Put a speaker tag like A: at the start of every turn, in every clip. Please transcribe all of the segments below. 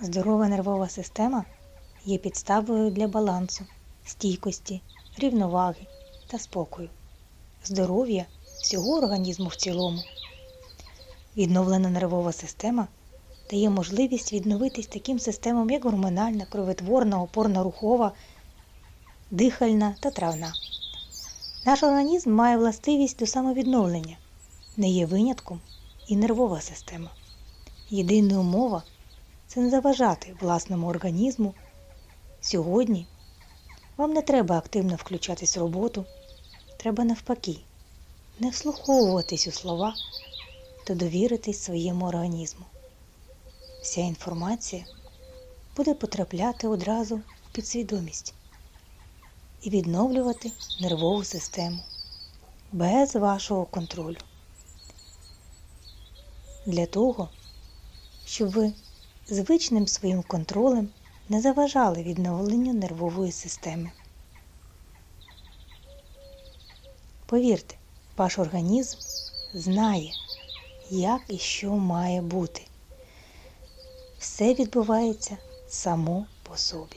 A: Здорова нервова система є підставою для балансу, стійкості, рівноваги та спокою, здоров'я всього організму в цілому. Відновлена нервова система дає можливість відновитись таким системам, як гормональна, кровотворна, опорно-рухова, дихальна та травна. Наш організм має властивість до самовідновлення, не є винятком і нервова система. Єдина умова це не заважати власному організму. Сьогодні вам не треба активно включатись в роботу, треба навпаки, не вслуховуватись у слова та довіритись своєму організму. Вся інформація буде потрапляти одразу в підсвідомість і відновлювати нервову систему без вашого контролю. Для того, щоб ви звичним своїм контролем не заважали відновленню нервової системи. Повірте, ваш організм знає, як і що має бути. Все відбувається само по собі.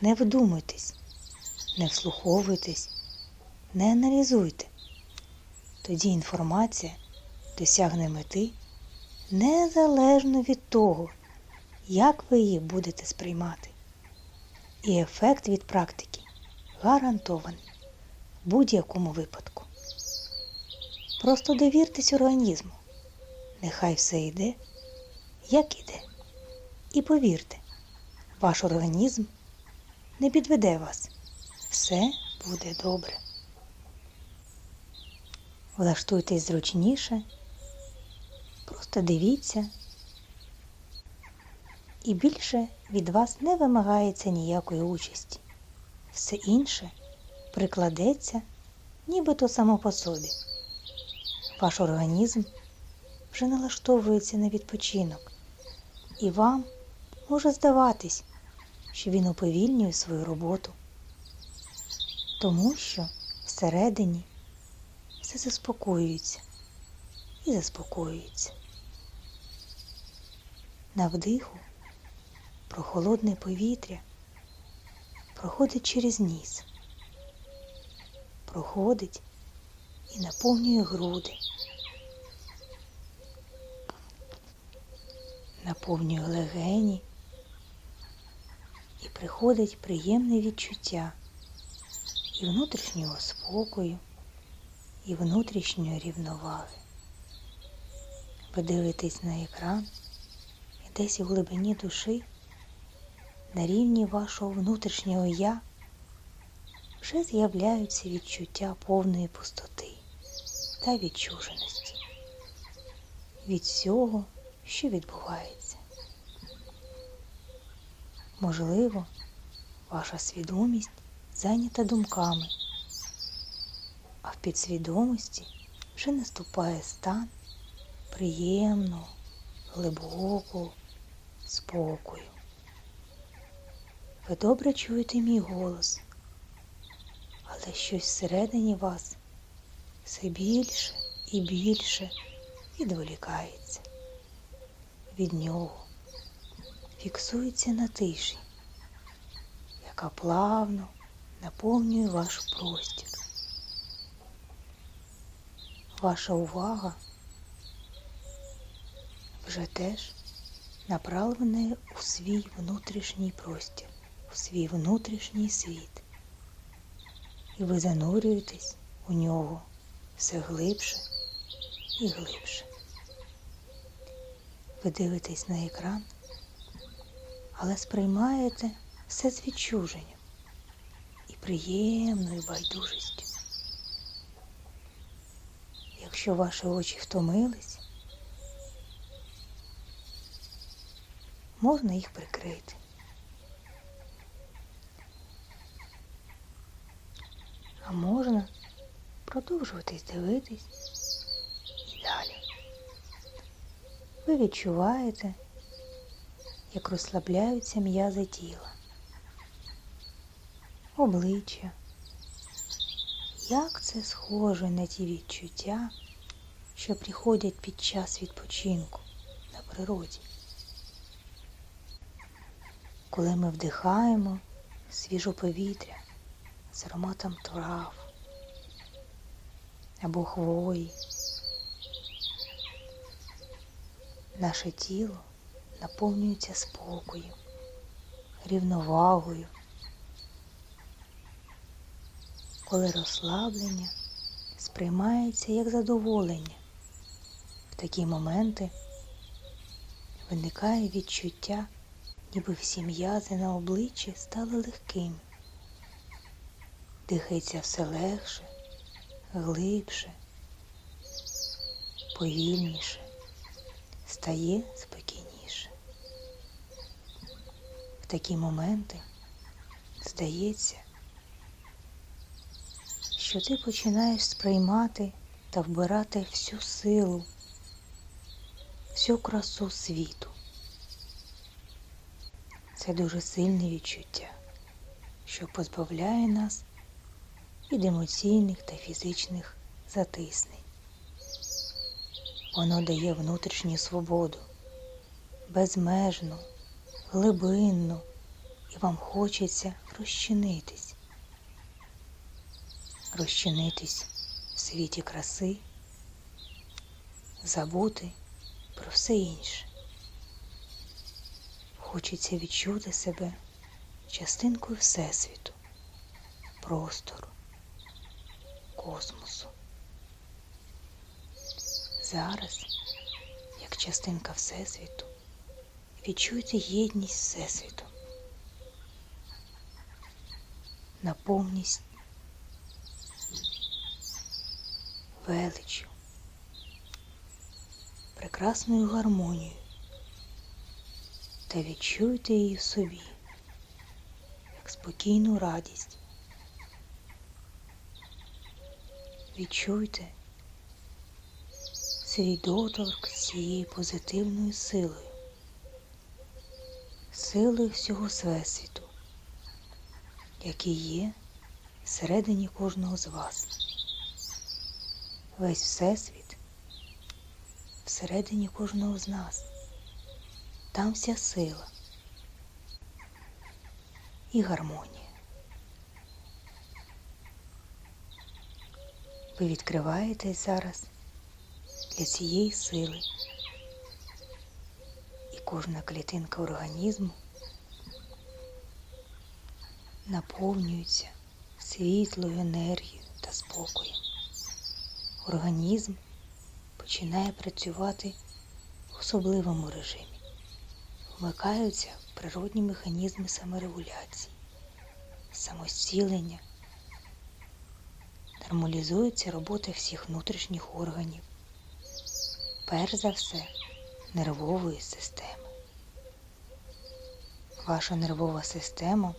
A: Не вдумуйтесь, не вслуховуйтесь, не аналізуйте. Тоді інформація досягне мети незалежно від того, як ви її будете сприймати. І ефект від практики гарантований в будь-якому випадку. Просто довіртесь організму. Нехай все йде, як іде. І повірте, ваш організм не підведе вас. Все буде добре. Влаштуйтесь зручніше, просто дивіться, і більше від вас не вимагається ніякої участі. Все інше прикладеться нібито само по собі. Ваш організм вже налаштовується на відпочинок, і вам може здаватись, що він уповільнює свою роботу, тому що всередині все заспокоюється і заспокоюється. На вдиху прохолодне повітря проходить через ніс, проходить і наповнює груди, наповнює легені і приходить приємне відчуття і внутрішнього спокою, і внутрішньої рівноваги. Ви дивитесь на екран і десь у глибині душі, на рівні вашого внутрішнього я вже з'являються відчуття повної пустоти та відчуженості від всього, що відбувається. Можливо, ваша свідомість зайнята думками, а в підсвідомості вже наступає стан приємного, глибокого спокою. Ви добре чуєте мій голос, але щось всередині вас все більше і більше відволікається від нього фіксується на тиші, яка плавно наповнює ваш простір. Ваша увага вже теж направлена у свій внутрішній простір, у свій внутрішній світ. І ви занурюєтесь у нього все глибше і глибше. Ви дивитесь на екран але сприймаєте все з відчуженням і приємною байдужістю. Якщо ваші очі втомились, можна їх прикрити. А можна продовжуватись дивитись і далі. Ви відчуваєте, як розслабляються м'язи тіла, обличчя. Як це схоже на ті відчуття, що приходять під час відпочинку на природі. Коли ми вдихаємо свіже повітря з ароматом трав або хвої. Наше тіло наповнюється спокоєм, рівновагою, коли розслаблення сприймається як задоволення. В такі моменти виникає відчуття, ніби всі м'язи на обличчі стали легкими. Дихається все легше, глибше, повільніше, стає спокійніше. В такі моменти здається, що ти починаєш сприймати та вбирати всю силу, всю красу світу. Це дуже сильне відчуття, що позбавляє нас від емоційних та фізичних затиснень. Воно дає внутрішню свободу, безмежну, глибинну, і вам хочеться розчинитись, розчинитись в світі краси, забути про все інше. Хочеться відчути себе частинкою Всесвіту, простору, космосу. Зараз, як частинка Всесвіту, відчуйте єдність з Всесвітом, наповність величю, прекрасною гармонією та відчуйте її в собі, як спокійну радість. Відчуйте свій доторк з цією позитивною силою, силою всього Всесвіту, який є всередині кожного з вас. Весь Всесвіт всередині кожного з нас. Там вся сила і гармонія. Ви відкриваєтесь зараз для цієї сили, і кожна клітинка організму наповнюється світлою енергією та спокоєм. Організм починає працювати в особливому режимі. Вмикаються природні механізми саморегуляції, самостілення, нормалізується робота всіх внутрішніх органів, перш за все нервової системи. Ваша нервова система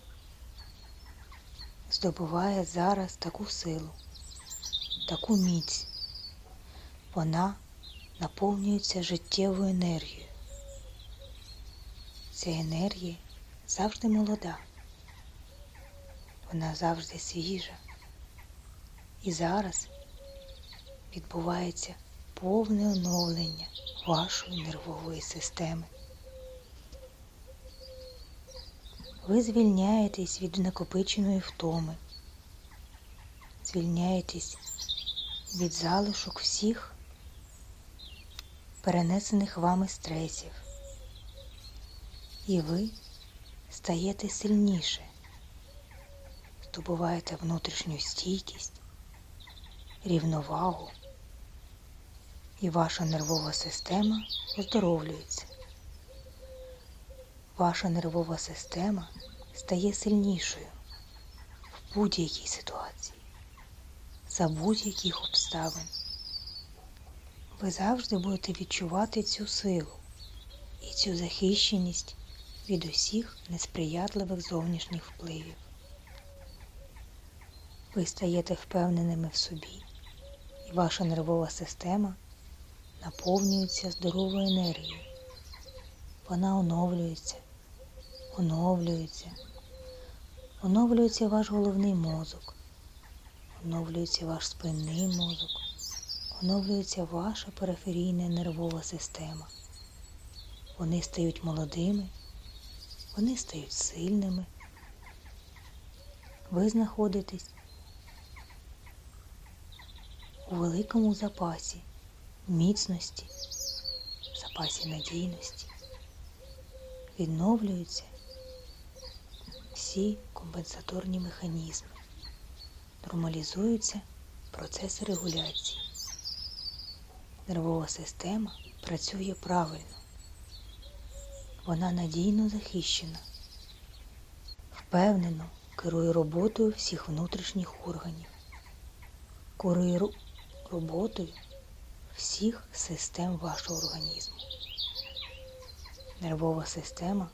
A: здобуває зараз таку силу, таку міць. Вона наповнюється життєвою енергією. Ця енергія завжди молода, вона завжди свіжа. І зараз відбувається повне оновлення вашої нервової системи. Ви звільняєтесь від накопиченої втоми, звільняєтесь від залишок всіх перенесених вами стресів. І ви стаєте сильніше, здобуваєте внутрішню стійкість, рівновагу, і ваша нервова система оздоровлюється. Ваша нервова система стає сильнішою в будь-якій ситуації, за будь-яких обставин. Ви завжди будете відчувати цю силу і цю захищеність від усіх несприятливих зовнішніх впливів. Ви стаєте впевненими в собі, і ваша нервова система наповнюється здоровою енергією. Вона оновлюється, оновлюється, оновлюється ваш головний мозок, оновлюється ваш спинний мозок, оновлюється ваша периферійна нервова система. Вони стають молодими, вони стають сильними. Ви знаходитесь у великому запасі міцності, запасі надійності. Відновлюються всі компенсаторні механізми, нормалізуються процеси регуляції. Нервова система працює правильно. Вона надійно захищена, впевнено керує роботою всіх внутрішніх органів, керує роботою всіх систем вашого організму. Нервова система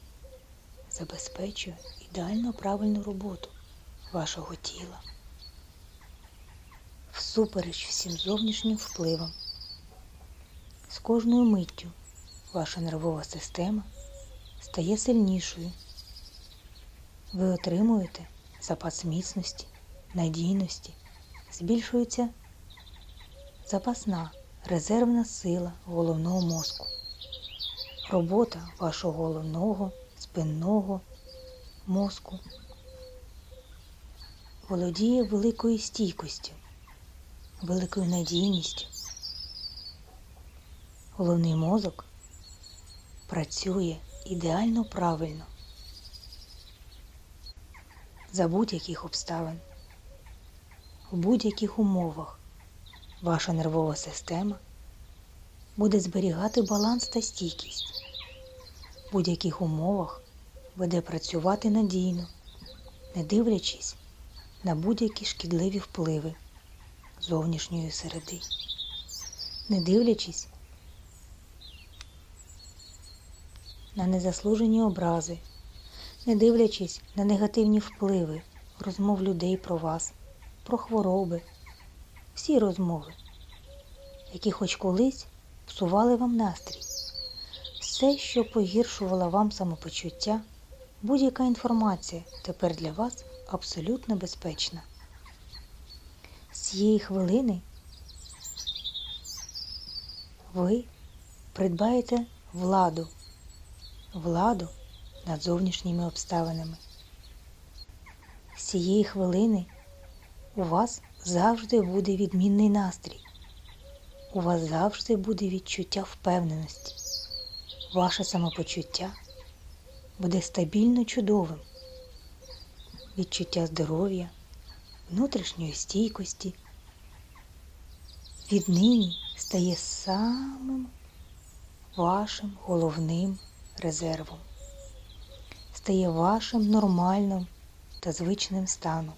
A: забезпечує ідеально правильну роботу вашого тіла. Всупереч всім зовнішнім впливам. З кожною миттю ваша нервова система стає сильнішою. Ви отримуєте запас міцності, надійності, збільшується запасна резервна сила головного мозку. Робота вашого головного, спинного мозку володіє великою стійкістю, великою надійністю. Головний мозок працює ідеально правильно. За будь-яких обставин, в будь-яких умовах. Ваша нервова система буде зберігати баланс та стійкість. В будь-яких умовах буде працювати надійно, не дивлячись на будь-які шкідливі впливи зовнішньої середи, не дивлячись на незаслужені образи, не дивлячись на негативні впливи розмов людей про вас, про хвороби, всі розмови, які хоч колись псували вам настрій, все, що погіршувало вам самопочуття, будь-яка інформація тепер для вас абсолютно безпечна. З цієї хвилини ви придбаєте владу, владу над зовнішніми обставинами. З цієї хвилини у вас завжди буде відмінний настрій. У вас завжди буде відчуття впевненості. Ваше самопочуття буде стабільно чудовим. Відчуття здоров'я, внутрішньої стійкості. Віднині стає самим вашим головним резервом. Стає вашим нормальним та звичним станом.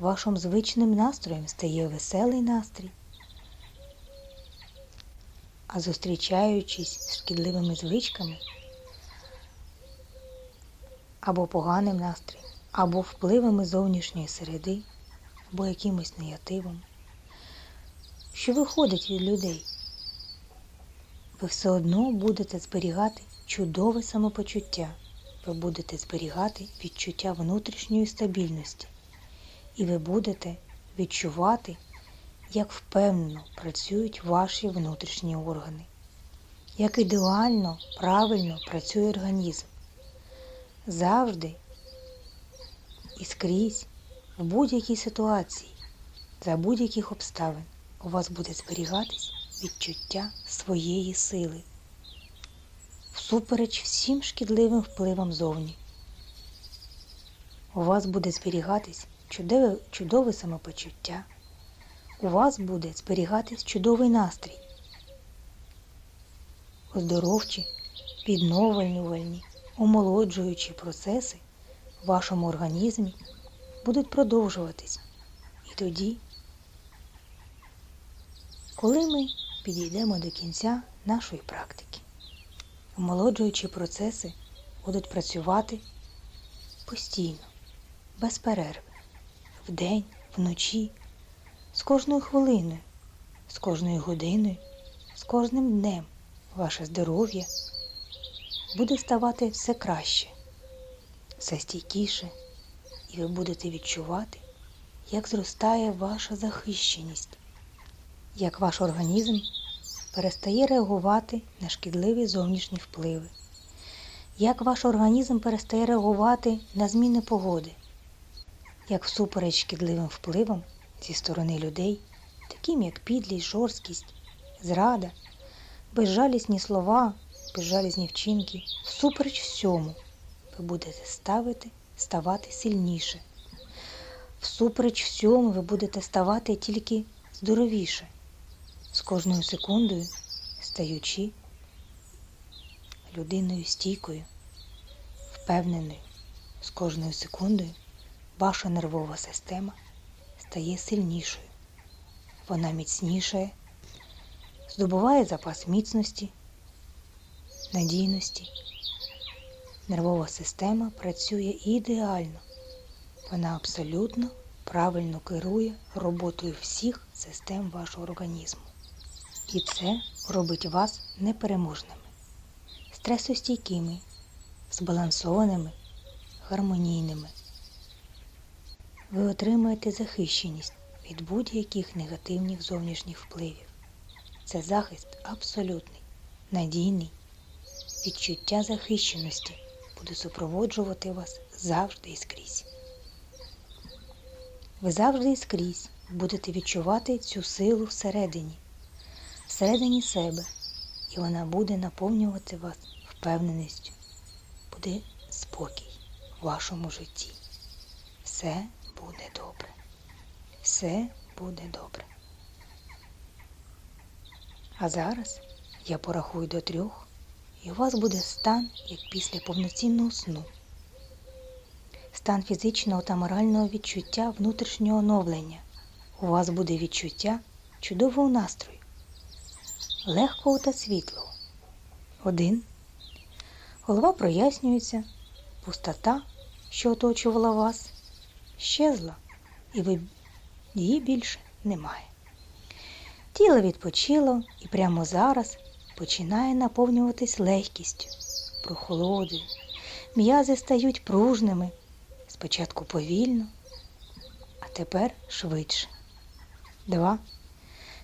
A: Вашим звичним настроєм стає веселий настрій. А зустрічаючись з шкідливими звичками або поганим настроєм, або впливами зовнішньої середи, або якимось негативом, що виходить від людей, ви все одно будете зберігати чудове самопочуття, ви будете зберігати відчуття внутрішньої стабільності, і ви будете відчувати, як впевнено працюють ваші внутрішні органи, як ідеально, правильно працює організм. Завжди і скрізь, в будь-якій ситуації, за будь-яких обставин у вас буде зберігатись відчуття своєї сили, всупереч всім шкідливим впливам зовні. У вас буде зберігатись чудове, чудове самопочуття, у вас буде зберігатись чудовий настрій, оздоровчі, відновлювальні, омолоджуючі процеси в вашому організмі будуть продовжуватись. І тоді, коли ми підійдемо до кінця нашої практики, омолоджуючі процеси будуть працювати постійно, без перерви, вдень, вночі, з кожною хвилиною, з кожною годиною, з кожним днем. Ваше здоров'я буде ставати все краще, все стійкіше, і ви будете відчувати, як зростає ваша захищеність, як ваш організм перестає реагувати на шкідливі зовнішні впливи, як ваш організм перестає реагувати на зміни погоди, як всупереч шкідливим впливам зі сторони людей, таким як підлість, жорсткість, зрада, безжалісні слова, безжалісні вчинки, всупереч всьому ви будете ставити, ставати сильніше. Всупереч всьому ви будете ставати тільки здоровіше, з кожною секундою стаючи людиною стійкою, впевненою, з кожною секундою ваша нервова система стає сильнішою. Вона міцнішає, здобуває запас міцності, надійності. Нервова система працює ідеально. Вона абсолютно правильно керує роботою всіх систем вашого організму. І це робить вас непереможними, стресостійкими, збалансованими, гармонійними. Ви отримаєте захищеність від будь-яких негативних зовнішніх впливів. Це захист абсолютний, надійний. Відчуття захищеності буде супроводжувати вас завжди і скрізь. Ви завжди і скрізь будете відчувати цю силу всередині, всередині себе, і вона буде наповнювати вас впевненістю. Буде спокій в вашому житті. Все буде добре. Все буде добре. А зараз я порахую до трьох, і у вас буде стан, як після повноцінного сну. Стан фізичного та морального відчуття внутрішнього оновлення. У вас буде відчуття чудового настрою, легкого та світлого. Один. Голова прояснюється, пустота, що оточувала вас, щезла, і ви її більше немає. Тіло відпочило і прямо зараз починає наповнюватись легкістю, прохолодою. М'язи стають пружними, спочатку повільно, а тепер швидше. Два.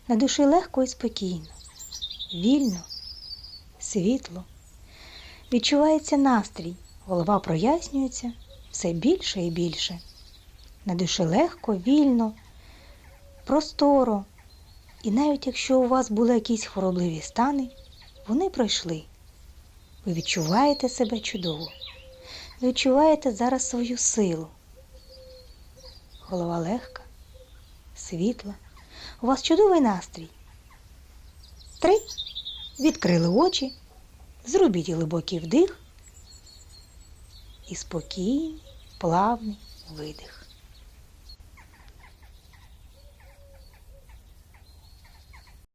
A: На душі легко і спокійно, вільно, світло. Відчувається настрій, голова прояснюється все більше і більше. На душі легко, вільно, просторо. І навіть якщо у вас були якісь хворобливі стани, вони пройшли. Ви відчуваєте себе чудово. Ви відчуваєте зараз свою силу. Голова легка, світла. У вас чудовий настрій. Три. Відкрили очі, зробіть глибокий вдих і спокійний, плавний видих.